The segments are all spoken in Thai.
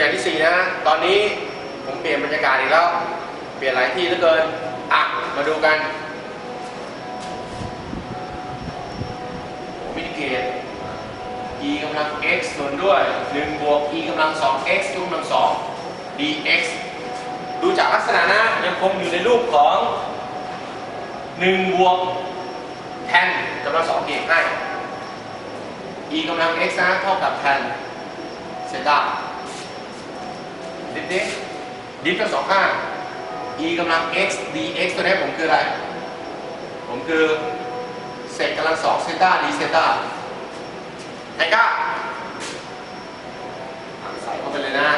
อย่างที่สี่นะตอนนี้ผมเปลี่ยนบรรยากาศอีกแล้ว เปลี่ยนหลายที่เหลือเกิน อะ มาดูกันมิติเกต e กำลัง x ส่วนด้วย 1 บวก e กำลัง 2 x ยกกำลัง 2 dx ดูจากลักษณะนะยังคงอยู่ในรูปของ 1 บวกแทนกำลัง 2 เกตให้ e กำลัง x นะเท่ากับแทนเซต้า ดิฟดิดิฟทั้งสองข้าง e กำลัง x dx ตัวนี้ผมคืออะไร ผมคือเศษกำลังสองเซต้า d เซต้าไทก้าใส่เข้าไปเลยนะ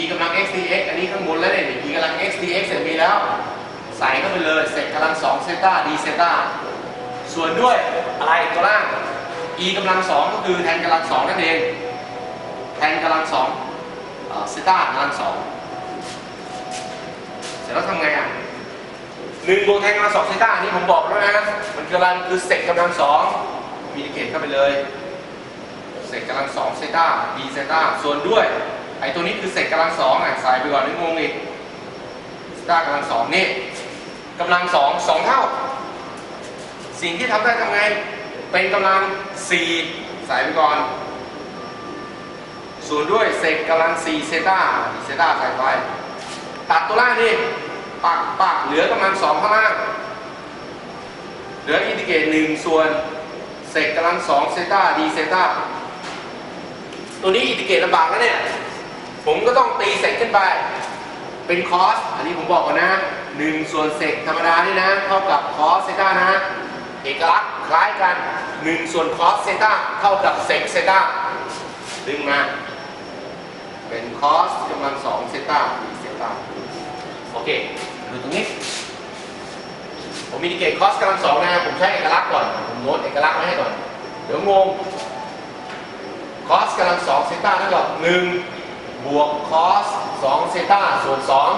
e กำลัง x dx อันนี้ข้างบนแล้วเนี่ย e กำลัง x dx เสร็จมีแล้ว ใส่เข้าไปเลยเศษกำลังสองเซต้า d เซต้าส่วนด้วยอะไรตัวล่าง e กำลังสองก็คือแทนกำลังสองนั่นเอง แทนกำลังสอง ซิต้ากำลังสองเสร็จแล้วทำไงอะหนึ่งบวกแทนกำลังสองเซต้านนี้ผมบอกแล้วนะมันกำลังคือเศษกำลังสองมีดิเกตเข้าไปเลยเศษกำลังสองเซต้า b เซต้าส่วนด้วยไอ้ตัวนี้คือเศษกำลังสองอะใส่ไปก่อนนึกงงอีกเซต้ากำลังสองนี่กำลังสองสองเท่า สิ่งที่ทำได้ทำไง เป็นกำลัง4ใส่ไปก่อน ส่วนด้วยเศษกำลัง4เซต้าเซต้าใส่ไป ตัดตัวล่างนี่ปักปักเหลือกำลัง2ข้างล่าง เหลืออินทิเกรต1ส่วนเศษกำลัง2เซต้าดีเซต้าตัวนี้อินทิเกรตลำบากแล้วเนี่ย ผมก็ต้องตีเศษขึ้นไป เป็นคอส อันนี้ผมบอกก่อนนะ1ส่วนเศษธรรมดานี่นะ เท่ากับคอสเซต้านะเอกลักษณ์คล้ายกัน 1 ส่วนคอสเซต้าเท่ากับเซกเซต้าดึงมา เป็นคอสกำลังสองเซต้าอีเซต้าโอเคดูตรงนี้ ผมมีดิเกตคอสกำลังสองนะผมใช้เอกลักษณ์ก่อน ผมโน้ตเอกลักษณ์ไว้ให้ก่อน เดี๋ยวงงคอสกำลังสองเซต้าเท่ากับหนึ่งบวกคอสสองเซต้าส่วนสอง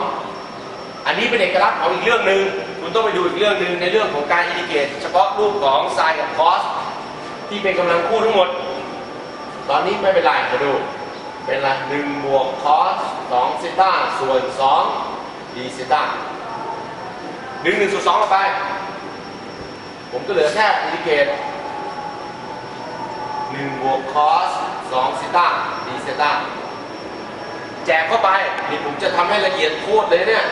อันนี้เป็นเอกลักษณ์ของอีกเรื่องหนึ่งคุณต้องไปดูอีกเรื่องหนึ่งในเรื่องของการอินดิเกตเฉพาะรูปของไซน์กับคอสที่เป็นกำลังคู่ทั้งหมด ตอนนี้ไม่เป็นไรมาดู เป็นอะไรหนึ่งบวกคอสสองเซต้าส่วนสองดีเซต้าหนึ่งหนึ่งส่วนสองเอาไป ผมก็เหลือแค่อินดิเกตหนึ่งบวกคอสสองเซต้าดีเซต้าแจกเข้าไปนี่ผมจะทำให้ละเอียดโคตรเลยเนี่ย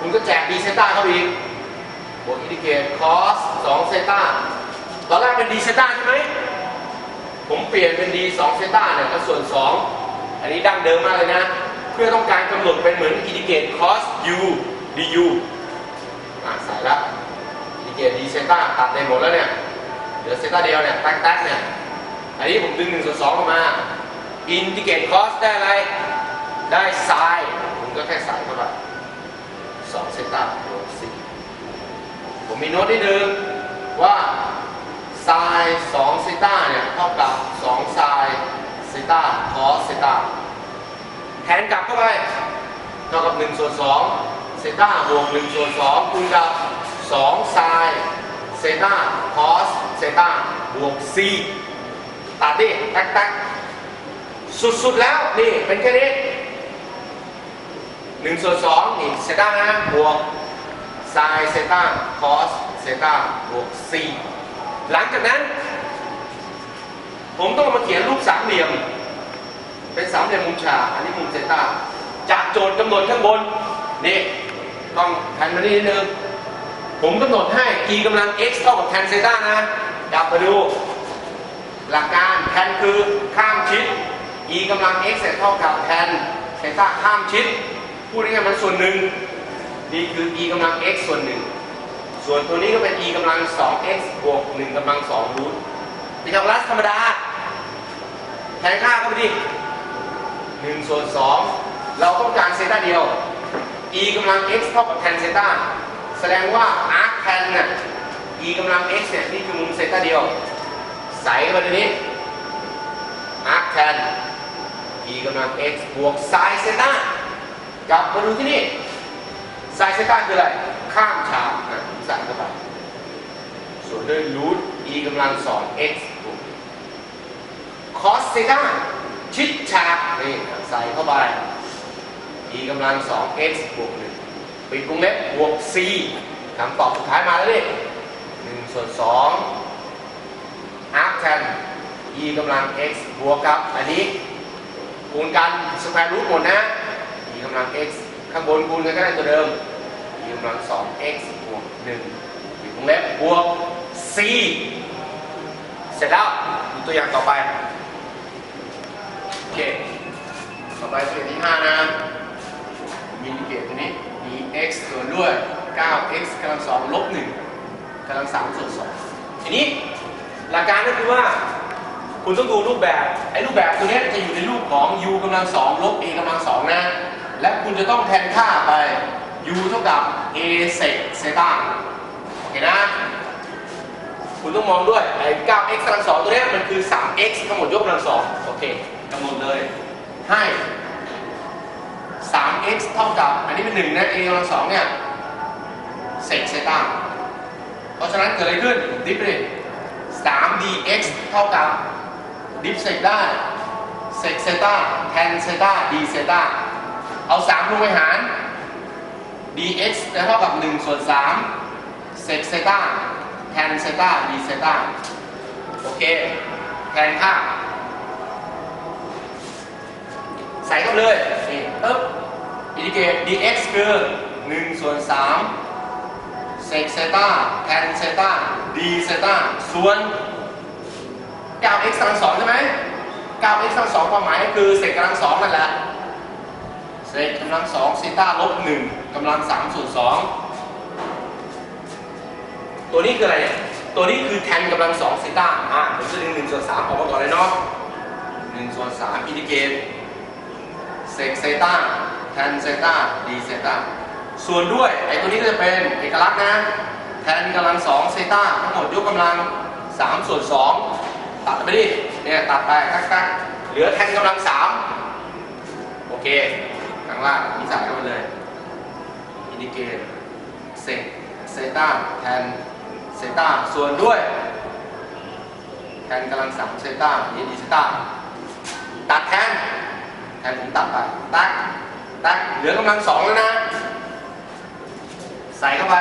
คุณก็แจกดีเซต้าเข้าอีกบวกอินดิเกตคอส2เซต้าตอนแรกเป็นดีเซต้าใช่ไหมผมเปลี่ยนเป็นดี2เซต้าเนี่ยก็ส่วน2อั อันนี้ดั้งเดิมมากเลยนะ เพื่อต้องการกำหนดเป็นเหมือนอินดิเกตคอส u du อะใส่ละอินดิเกตดีเซต้าตัดในหมดแล้วเนี่ย เหลือเซต้าเดียวเนี่ยแท็กๆเนี่ย อันนี้ผมดึง1ส่วน2ออกมา อินดิเกตคอสได้อะไร ได้ไซน์ผมก็แค่ใส่เข้าไปสองเซต้าบวกสี่ผมมีโน้ตนิดนึงว่าไซน์สองเซต้าเนี่ยเท่ากับสองไซน์เซตาคอสเซตา แทนกลับเข้าไปเท่ากับหนึ่งส่วนสองเซต้าบวกหนึ่งส่วนสองคูณกับสองไซน์เซต้าคอสเซต้าบวกสี่ตัดดิแท็กแท็กสุดๆแล้วนี่เป็นแค่นี้หนึ่งส่วนสองนี่เซต้านะบวกไซน์เซต้าคอสเซต้าบวกซีหลังจากนั้น ผมต้องมาเขียนรูปสามเหลี่ยม เป็นสามเหลี่ยมมุมฉากอันนี้มุมเซต้าจากโจทย์กำหนดข้างบนนี่ต้องแทนมานี่นิดนึงผมกำหนดให้ e กำลัง x เท่ากับแทนเซต้านะกลับมาดู หลักการแทนคือข้ามชิด e กำลัง x เท่ากับแทนเซต้าข้ามชิด พูดง่ายๆมันส่วนหนึ่งนี่คือ e กำลัง x ส่วนหนึ่งส่วนตัวนี้ก็เป็น e กำลัง 2x บวก 1กำลัง2รูทเป็นคาลคูลัสธรรมดาแทนค่าเข้าไปดิ 1ส่วน2เราต้องการเซต้าเดียว e กำลัง x เท่ากับแทนเซต้าแสดงว่า arc แทนน่ะ e กำลัง x เนี่ยนี่คือมุมเซต้าเดียว ใส่เข้าไปในนี้ arc แทน e กำลัง x บวก sin เซต้ากลับมาดูที่นี่ sin เซต้าคืออะไร ข้ามฉากอะใส่เข้าไปส่วนด้วยรูท e กำลัง 2x บวก cos เซต้าชิดฉากนี่ ใส่เข้าไป e กำลัง 2x บวก1ปิดวงเล็บบวก c คำตอบสุดท้ายมาแล้วดิ1ส่วน2 arc tan e กำลัง x บวกกับ อันนี้คูณกันสแควร์รูทหมดนะ e กำลัง x ข้างบนคูณกันก็ได้ตัวเดิม e กำลัง 2x บวก1ปิดวงเล็บบวก c เสร็จแล้วดูตัวอย่างต่อไป โอเค ต่อไปตัวอย่างที่ 5 นะมีอินดิเกตตัวนี้ dx ส่วนด้วย 9x กำลัง2ลบ1กำลัง3ส่วน2ทีนี้หลักการก็คือว่าคุณต้องดูรูปแบบไอ้รูปแบบตัวนี้จะอยู่ในรูปของ u กำลัง2ลบ a กำลัง2นะ และคุณจะต้องแทนค่าไป u เท่ากับ a sec เซตาโอเคนะคุณต้องมองด้วยไอ้ 9x กำลัง2ตัวนี้มันคือ 3x ทั้งหมดยกกำลัง2โอเคกำหนดเลย ให้ 3x เท่ากับ อันนี้เป็น1นะ a กำลัง2เนี่ย sec เซต้าเพราะฉะนั้นเกิดอะไรขึ้น ดิฟไปดิ 3dx เท่ากับ ดิฟเซกได้เซกเซต้าแทนเซต้าดีเซต้าเอา 3 ลงไปหาร dx จะเท่ากับ 1 ส่วน3เซกเซตาแทนเซต้าดีเซต้าโอเค แทนค่า ใส่เข้าเลยนี่ปึ๊บอินดิเกต dx คือ1ส่วน3เซกเซตาแทนเซตาดีเซตาส่วน 9x กำลังสองใช่ไหม 9x กำลังสองความหมายก็คือเศษกำลังสองนั่นแหละเศษกำลังสองเซต้าลบหนึ่งกำลังสามส่วนสองตัวนี้คืออะไรเนี่ย ตัวนี้คือแทนกำลังสองเซต้าอะผมจะดึงหนึ่งส่วนสามออกมาก่อนเลยเนาะหนึ่งส่วนสามอินดิเกต เซกเซต้าแทนเซต้าดีเซต้าส่วนด้วยไอ้ตัวนี้ก็จะเป็นเอกลักษณ์นะแทนกำลังสองเซต้าทั้งหมดยกกำลังสามส่วนสองตัดไปดิเนี่ยตัดไปตักตักเหลือแทนกำลังสามโอเคข้างล่างนี่ใส่เข้าไปเลยอินดิเกตเซเซต้าแทนเซต้าส่วนด้วยแทนกำลังสามเซต้านี่ดีเซต้าตัดแทน แทนผมตัดไป ตัก ตัก เหลือกำลังสองแล้วนะ ใส่เข้าไป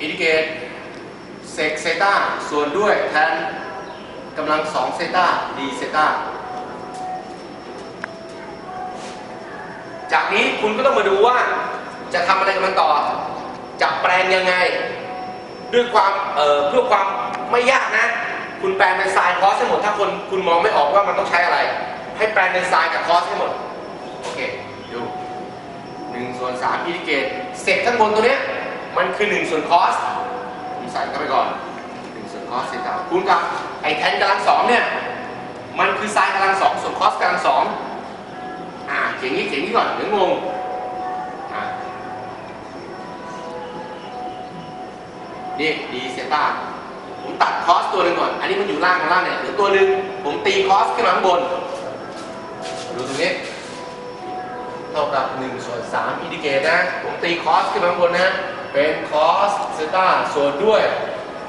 อินดิเกตเซกเซต้า ส่วนด้วยแทนกำลังสองเซต้าดีเซต้า จากนี้คุณก็ต้องมาดูว่าจะทำอะไรกับมันต่อ จะแปลงยังไง ด้วยความเอ่อเพื่อความไม่ยากนะ คุณแปลงเป็นไซน์คอสให้หมด ถ้าคนคุณมองไม่ออกว่ามันต้องใช้อะไร ให้แปลงเป็นไซน์กับคอสให้หมด โอเค ดูหนึ่งส่วนสามอินดิเกตเศษข้างบนตัวเนี้ย มันคือหนึ่งส่วนคอสผมใส่เข้าไปก่อนหนึ่งส่วนคอสเซตาคูณกับไอ้แทนกำลังสองเนี่ย มันคือไซน์กำลังสองส่วนคอสกำลังสองอ่าเขียนนี้เขียนนี้ก่อนเดี๋ยวงงอ่านี่ดีเซต้า ตัดคอสตัวหนึ่งก่อน อันนี้มันอยู่ล่างข้างล่างเนี่ยหลือตัวหนึ่งผมตีคอสขึ้นมาข้างบน ดูตรงนี้ เท่ากับ1ส่วน3อินดิเกตนะ ผมตีคอสขึ้นมาข้างบนนะ เป็นคอสเซต้าส่วนด้วย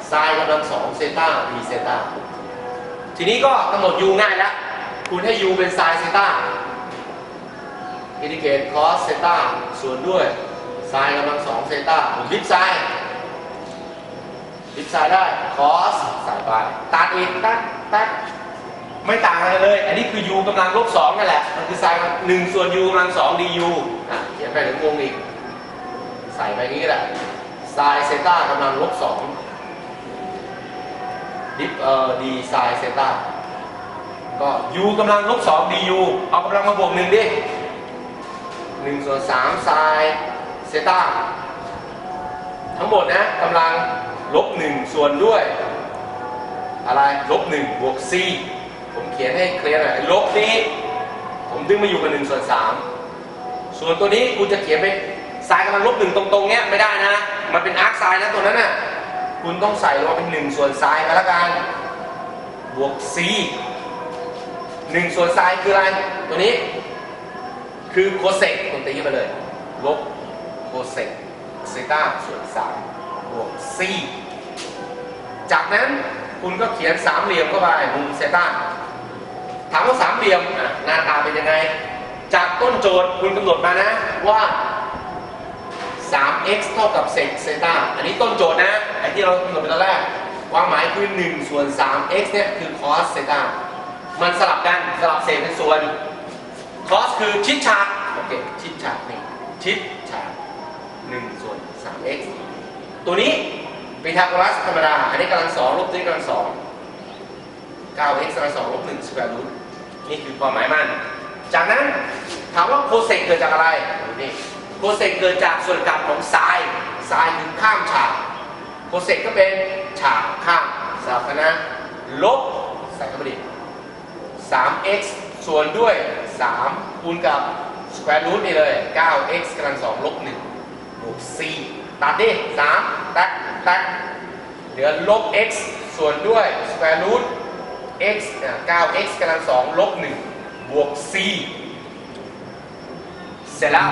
ไซน์กำลังสองเซต้าดีเซต้า ทีนี้ก็กำหนด u ง่ายแล้ว คุณให้ u เป็นไซน์เซต้าอินดิเกตคอสเซต้าส่วนด้วยไซน์กำลังสองเซต้าผมลิฟไซน์ ลิฟไซน์ได้คอสใส่ไปตัดอีกตัดตัดไม่ต่างอะไรเลย อันนี้คือ u กำลังลบสองนั่นแหละ มันคือไซน์หนึ่งส่วน u กำลังสอง du อะเขียนไปถึงงงอีก ใส่ไปงนี้ก็ได้ไซน์เซต้ากำลังลบสองดิฟเอ่อดีไซน์เซต้าก็ u กำลังลบสอง du เอากำลังมาบวกหนึ่งดิหนึ่งส่วนสามไซน์เซต้าทั้งหมดนะกำลัง ลบหนึ่งส่วนด้วย อะไรลบหนึ่งบวก c ผมเขียนให้เคลียร์หน่อยลบนี้ ผมดึงมาอยู่กับหนึ่งส่วนสามส่วนตัวนี้คุณจะเขียนไปไซน์กำลังลบหนึ่งตรงๆเนี้ยไม่ได้นะ มันเป็นอาร์คไซน์นะตัวนั้นน่ะคุณต้องใส่ลงมาเป็นหนึ่งส่วนไซน์มาแล้วกันบวก c หนึ่งส่วนไซน์คืออะไรตัวนี้ คือโคเซกคุณตีไปเลยลบโคเซกเซต้าส่วนสาม วก c จากนั้นคุณก็เขียนสามเหลี่ยมเข้าไปมุมเซต้าถามว่าสามเหลี่ยมหน้าตาเป็นยังไง จากต้นโจทย์คุณกำหนดมานะว่า 3x เท่ากับเซกเซต้าอันนี้ต้นโจทย์นะไอ้ที่เรากำหนดไปตอนแรกความหมายคือ 1 ส่วน 3x เนี่ยคือ cos เซต้ามันสลับกันสลับเศษเป็นส่วน cos คือชิดฉากโอเคชิดฉากนี่ชิดฉาก1ส่วน 3x ตัวนี้พีทาโกรัสธรรมดา อันนี้กำลังสองลบด้วยกำลังสอง 9x กำลังสองลบ1สแควร์รูทนี่คือความหมายมัน จากนั้นถามว่าโคเซกเกิดจากอะไรนี่โคเซกเกิดจากส่วนกลับของไซน์ไซน์คือข้ามฉากโคเซกก็เป็นฉากข้ามสลับกันนะลบใส่เข้าไปดิ 3x ส่วนด้วย 3 คูณกับสแควร์รูทนี่เลย 9x กำลังสองลบ1บวก c ตัดดิ3ตัดตัดเหลือลบ x ส่วนด้วย square root x อะ 9x กำลังสองลบ1บวก c เสร็จแล้ว